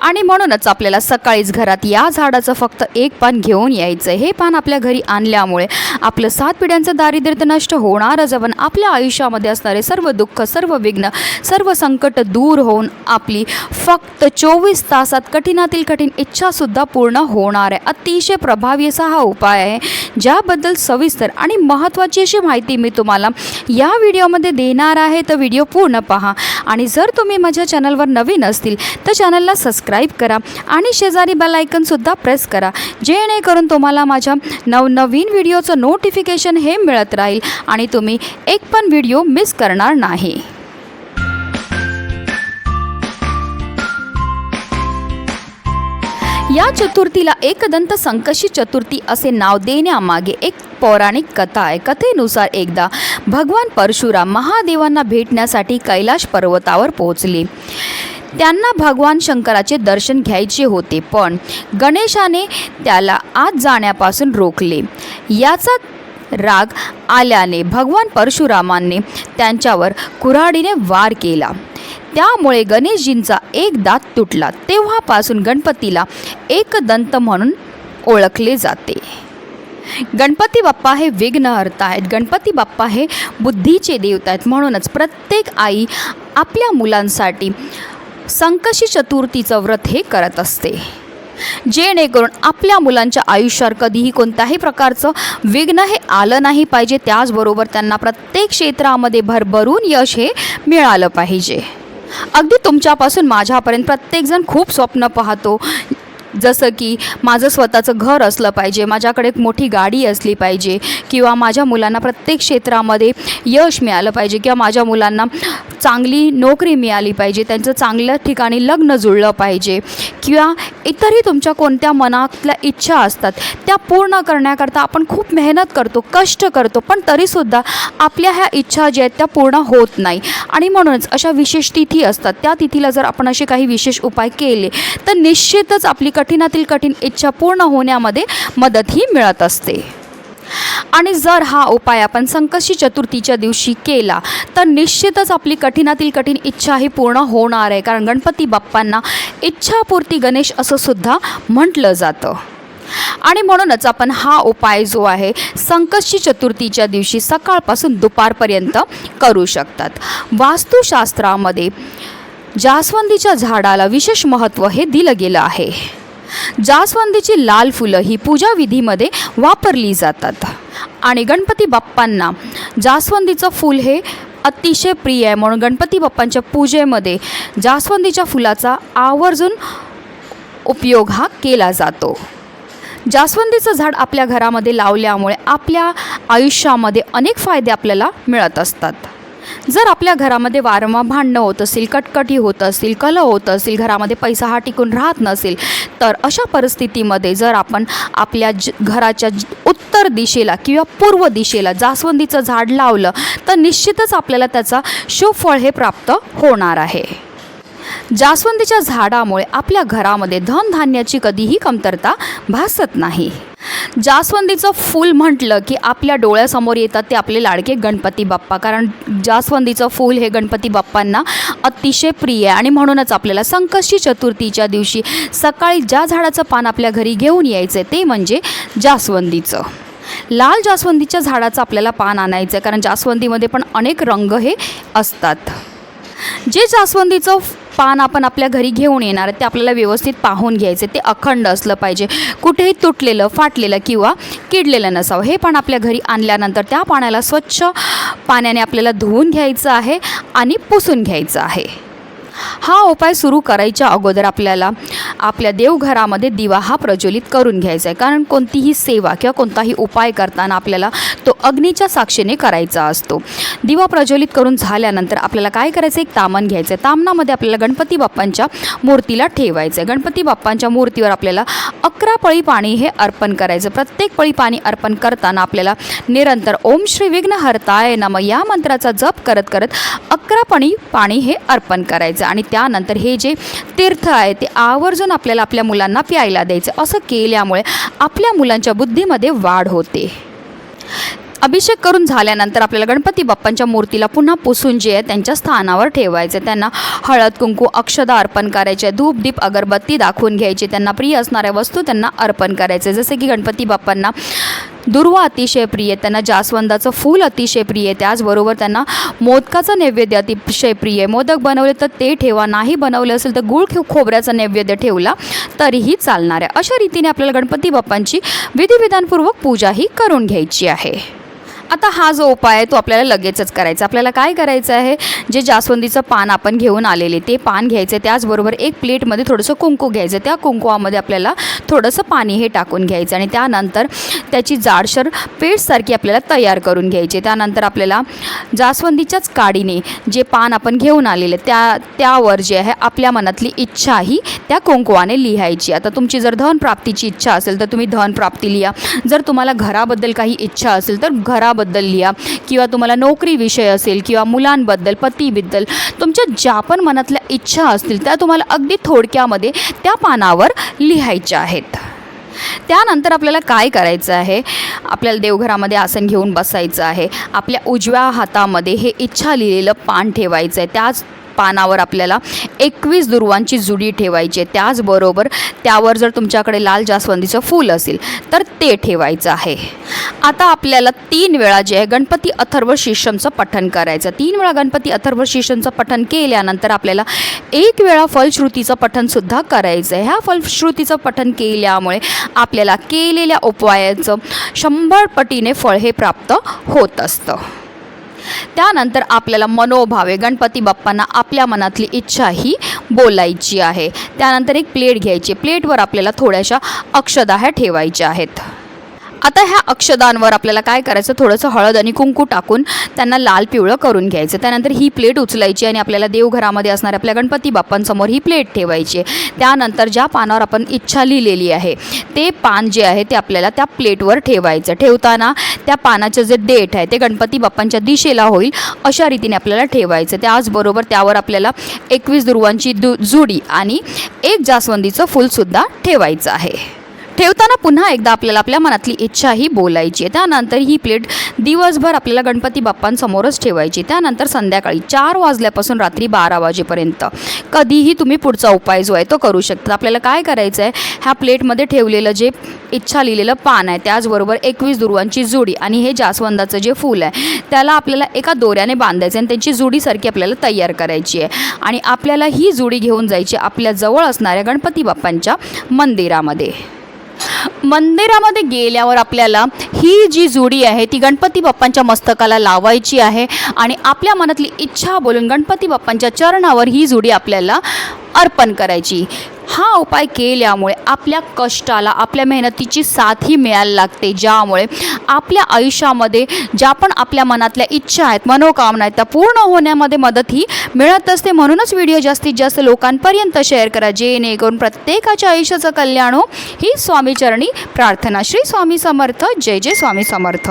आणि म्हणूनच आपल्याला सकाळीच घरात या झाडाचं फक्त एक पान घेऊन यायचं हे पान आपल्या घरी आणल्यामुळे आपलं सात पिढ्यांचं दारिद्र्य नष्ट होणारच पण आपल्या आयुष्यामध्ये असणारे सर्व दुःख सर्व विघ्न सर्व संकट दूर होऊन आपली फक्त चोवीस तासात कठीणातील कठीण इच्छासुद्धा पूर्ण होणार आहे. अतिशय प्रभावी असा हा उपाय आहे. ज्याबद्दल सविस्तर आणि महत्त्वाची अशी माहिती मी तुम्हाला या व्हिडिओमध्ये देणार आहे. तर व्हिडिओ पूर्ण पहा. आणि जर तुम्ही माझ्या चॅनलवर नवीन असतील तर चॅनलला सबस्क्राईब करा आणि शेजारी बेल आयकनसुद्धा प्रेस करा. जेणेकरून तुम्हाला माझ्या नवनवीन व्हिडिओचं नोटिफिकेशन हे मिळत राहील आणि तुम्ही एक पण व्हिडिओ मिस करणार नाही. या चतुर्थीला एकदंत संकशी चतुर्थी असे नाव देण्यामागे एक पौराणिक कथा आहे. कथेनुसार एकदा भगवान परशुराम महादेवांना भेटण्यासाठी कैलाश पर्वतावर पोहोचले. त्यांना भगवान शंकराचे दर्शन घ्यायचे होते पण गणेशाने त्याला आत जाण्यापासून रोखले. याचा राग आल्याने भगवान परशुरामांनी त्यांच्यावर कुऱ्हाडीने वार केला. त्यामुळे गणेशजींचा एक दात तुटला. तेव्हापासून गणपतीला एकदंत म्हणून ओळखले जाते. गणपती बाप्पा हे विघ्नहर्ता आहेत. गणपती बाप्पा हे बुद्धीचे देवता आहेत. म्हणूनच प्रत्येक आई आपल्या मुलांसाठी संकशी चतुर्थीचं व्रत हे करत असते. जेणेकरून आपल्या मुलांच्या आयुष्यावर कधीही कोणत्याही प्रकारचं विघ्न हे आलं नाही पाहिजे. त्याचबरोबर त्यांना प्रत्येक क्षेत्रामध्ये भरभरून यश हे मिळालं पाहिजे. अगदी तुमच्यापासून माझ्यापर्यंत प्रत्येकजण खूप स्वप्न पाहतो. जसं की माझं स्वतःचं घर असलं पाहिजे माझ्याकडे एक मोठी गाडी असली पाहिजे किंवा माझ्या मुलांना प्रत्येक क्षेत्रामध्ये यश मिळालं पाहिजे किंवा माझ्या मुलांना चांगली नोकरी मिळाली पाहिजे त्यांचं चांगल्या ठिकाणी लग्न जुळलं पाहिजे किंवा इतरही तुमच्या कोणत्या मनातल्या इच्छा असतात त्या पूर्ण करण्याकरता आपण खूप मेहनत करतो कष्ट करतो पण तरीसुद्धा आपल्या ह्या इच्छा ज्या आहेत त्या पूर्ण होत नाही. आणि म्हणूनच अशा विशेष तिथी असतात. त्या तिथीला जर आपण असे काही विशेष उपाय केले तर निश्चितच आपली कठीणातील कठीण इच्छा पूर्ण होण्यामध्ये मदतही मिळत असते. आणि जर हा उपाय आपण संकष्टी चतुर्थीच्या दिवशी केला तर निश्चितच आपली कठीणातील कठीण इच्छा ही पूर्ण होणार आहे. कारण गणपती बाप्पांना इच्छापूर्ती गणेश असं सुद्धा म्हटलं जातं. आणि म्हणूनच आपण हा उपाय जो आहे संकष्टी चतुर्थीच्या दिवशी सकाळपासून दुपारपर्यंत करू शकतात. वास्तुशास्त्रामध्ये जास्वंदीच्या झाडाला विशेष महत्त्व हे दिलं गेलं आहे. जास्वंदीची लाल फुलं ही पूजाविधीमध्ये वापरली जातात. आणि गणपती बाप्पांना जास्वंदीचं फूल हे अतिशय प्रिय आहे. म्हणून गणपती बाप्पांच्या पूजेमध्ये जास्वंदीच्या फुलाचा आवर्जून उपयोग हा केला जातो. जास्वंदीचं झाड आपल्या घरामध्ये लावल्यामुळे आपल्या आयुष्यामध्ये अनेक फायदे आपल्याला मिळत असतात. जर आपल्या घरामध्ये वारंवार भांडणं होत असेल कटकटी होत असतील कलह होत असेल घरामध्ये पैसा हा टिकून राहत नसेल तर अशा परिस्थितीमध्ये जर आपण आपल्या ज घराच्या उत्तर दिशेला किंवा पूर्व दिशेला जास्वंदीचं झाड लावलं तर निश्चितच आपल्याला त्याचा शुभफळ हे प्राप्त होणार आहे. जास्वंदीच्या झाडामुळे आपल्या घरामध्ये धनधान्याची कधीही कमतरता भासत नाही. जास्वंदीचं फूल म्हटलं की आपल्या डोळ्यासमोर येतात ते आपले लाडके गणपती बाप्पा. कारण जास्वंदीचं फूल हे गणपती बाप्पांना अतिशय प्रिय आहे. आणि म्हणूनच आपल्याला संकष्टी चतुर्थीच्या दिवशी सकाळी ज्या झाडाचं पान आपल्या घरी घेऊन यायचं ते म्हणजे जास्वंदीचं. लाल जास्वंदीच्या झाडाचं आपल्याला पान आणायचं आहे कारण जास्वंदीमध्ये पण अनेक रंग हे असतात. जे जास्वंदीचं पान आपण आपल्या घरी घेऊन येणार ते आपल्याला व्यवस्थित पाहून घ्यायचे. ते अखंड असलं पाहिजे. कुठेही तुटलेलं फाटलेलं किंवा किडलेलं नसावं. हे पण आपल्या घरी आणल्यानंतर त्या पाण्याला स्वच्छ पाण्याने आपल्याला धुवून घ्यायचं आहे आणि पुसून घ्यायचं आहे. हा उपाय सुरू करायच्या अगोदर आपल्याला आपल्या देवघरामध्ये दिवा हा प्रज्वलित करून घ्यायचा आहे. कारण कोणतीही सेवा किंवा कोणताही उपाय करताना आपल्याला तो अग्नीच्या साक्षीने करायचा असतो. दिवा प्रज्वलित करून झाल्यानंतर आपल्याला काय करायचं? एक तामण घ्यायचं आहे. तामणामध्ये आपल्याला गणपती बाप्पांच्या मूर्तीला ठेवायचं आहे. गणपती बाप्पांच्या मूर्तीवर आपल्याला अकरा पळी पाणी हे अर्पण करायचं प्रत्येक पळी पाणी अर्पण करताना आपल्याला निरंतर ओम श्री विघ्नहर्ताय नम या मंत्राचा जप करत करत अकरा पणी पाणी हे अर्पण करायचं आणि त्यानंतर हे जे तीर्थ आहे ते आवर्जून आपल्याला आपल्या मुलांना प्यायला द्यायचं. असं केल्यामुळे आपल्या मुलांच्या बुद्धीमध्ये वाढ होते. अभिषेक करून झाल्यानंतर आपल्याला गणपती बाप्पांच्या मूर्तीला पुन्हा पुसून जे आहे त्यांच्या स्थानावर ठेवायचं. त्यांना हळद कुंकू अक्षदा अर्पण करायचे. धूप दीप अगरबत्ती दाखवून घ्यायची. त्यांना प्रिय असणाऱ्या वस्तू त्यांना अर्पण करायचे. जसे की गणपती बाप्पांना दुर्वा अतिशय प्रिय त्यांना जास्वंदाचं फूल अतिशय प्रिय त्याचबरोबर त्यांना मोदकाचं नैवेद्य अतिशय प्रिय. मोदक बनवले तर ते ठेवा नाही बनवलं असेल तर गुळ खोबऱ्याचा नैवेद्य ठेवला तरीही चालणार आहे अशा रीतीने आपल्याला गणपती बाप्पांची विधिविधानपूर्वक पूजाही करून घ्यायची आहे. आता हा जो उपाय आहे तो आपल्याला लगेचच करायचा आपल्याला काय करायचं आहे? जे जास्वंदीचं पान आपण घेऊन आलेले ते पान घ्यायचं त्याचबरोबर एक प्लेटमध्ये थोडंसं कुंकू घ्यायचं. त्या कुंकुवामध्ये आपल्याला थोडंसं पाणी हे टाकून घ्यायचं आणि त्यानंतर त्याची जाडसर पेस्टसारखी आपल्याला तयार करून घ्यायची. त्यानंतर आपल्याला जास्वंदीच्याच काडीने जे पान आपण घेऊन आलेले त्या त्यावर जे आहे आपल्या मनातली इच्छा ही त्या कुंकुवाने लिहायची. आता तुमची जर धनप्राप्तीची इच्छा असेल तर तुम्ही धनप्राप्ती लिहा. जर तुम्हाला घराबद्दल काही इच्छा असेल तर घराबद्दल लिहा किंवा तुम्हाला नोकरी विषय असेल किंवा मुलांबद्दल पतीबद्दल तुमच्या ज्या पण मनातल्या इच्छा असतील त्या तुम्हाला अगदी थोडक्यामध्ये त्या पानावर लिहायच्या आहेत. त्यानंतर आपल्याला काय करायचं आहे? आपल्याला देवघरामध्ये आसन घेऊन बसायचं आहे. आपल्या उजव्या हातामध्ये हे इच्छा लिहिलेलं पान ठेवायचं आहे. त्याच पानावर आपल्याला एकवीस दुर्वांची जुडी ठेवायची आहे. त्याचबरोबर त्यावर जर तुमच्याकडे लाल जास्वंदीचं फूल असेल तर ते ठेवायचं आहे. आता आपल्याला तीन वेळा जे आहे गणपती अथर्व शीर्षमचं पठण करायचं तीन वेळा गणपती अथर्व शीर्षमचं पठण केल्यानंतर आपल्याला एक वेळा फलश्रुतीचं पठणसुद्धा करायचं आहे. ह्या फलश्रुतीचं पठण केल्यामुळे आपल्याला केलेल्या उपायाचं शंभर पटीने फळ हे प्राप्त होत असतं. त्यानंतर आपल्याला मनोभावे गणपती बाप्पांना आपल्या मनातली इच्छा ही बोलायची आहे. त्यानंतर एक प्लेट घ्यायची प्लेटवर आपल्याला थोड्याशा अक्षदा ह्या ठेवायच्या आहेत. आता ह्या अक्षदांवर आपल्याला काय करायचं? थोडंसं हळद आणि कुंकू टाकून त्यांना लाल पिवळं करून घ्यायचं. त्यानंतर ही प्लेट उचलायची आणि आपल्याला देवघरामध्ये असणाऱ्या आपल्या गणपती बाप्पांसमोर ही प्लेट ठेवायची आहे. त्यानंतर ज्या पानावर आपण इच्छा लिहिलेली आहे ते पान जे आहे ते आपल्याला त्या प्लेटवर ठेवायचं. ठेवताना त्या पानाचं जे देठ आहे ते गणपती बाप्पांच्या दिशेला होईल अशा रीतीने आपल्याला ठेवायचं. त्याचबरोबर त्यावर आपल्याला एकवीस दुर्वांची दु जुडी आणि एक जास्वंदीचं फूलसुद्धा ठेवायचं आहे. ठेवताना पुन्हा एकदा आपल्याला आपल्या मनातली इच्छा ही बोलायची आहे. त्यानंतर ही प्लेट दिवसभर आपल्याला गणपती बाप्पांसमोरच ठेवायची. त्यानंतर संध्याकाळी चार वाजल्यापासून रात्री बारा वाजेपर्यंत. कधीही तुम्ही पुढचा उपाय जो आहे तो करू शकता. आपल्याला काय करायचं आहे? ह्या प्लेटमध्ये ठेवलेलं जे इच्छा लिहिलेलं पान आहे त्याचबरोबर एकवीस दुर्वांची जुडी आणि हे जास्वंदाचं जे फूल आहे त्याला आपल्याला एका दोऱ्याने बांधायचं आणि त्यांची जुडीसारखी आपल्याला तयार करायची आहे. आणि आपल्याला ही जुडी घेऊन जायची आपल्या जवळ असणाऱ्या गणपती बाप्पांच्या मंदिरामध्ये. मंदिरामध्ये गेल्यावर आपल्याला ही जी जुडी आहे ती गणपती बाप्पांच्या मस्तकाला लावायची आहे आणि आपल्या मनातली इच्छा बोलून गणपती बाप्पांच्या चरणावर ही जुडी आपल्याला अर्पण करायची. हा उपाय केल्यामुळे आपल्या कष्टाला आपल्या मेहनतीची साथही मिळायला लागते. ज्यामुळे आपल्या आयुष्यामध्ये ज्या पण आपल्या मनातल्या इच्छा आहेत मनोकामना आहेत त्या पूर्ण होण्यामध्ये मदत ही मिळत असते. म्हणूनच व्हिडिओ जास्तीत जास्त लोकांपर्यंत शेअर करा. जेणेकरून प्रत्येकाच्या आयुष्याचं कल्याण हो. ही स्वामीचरणी प्रार्थना. श्री स्वामी समर्थ. जय जय स्वामी समर्थ.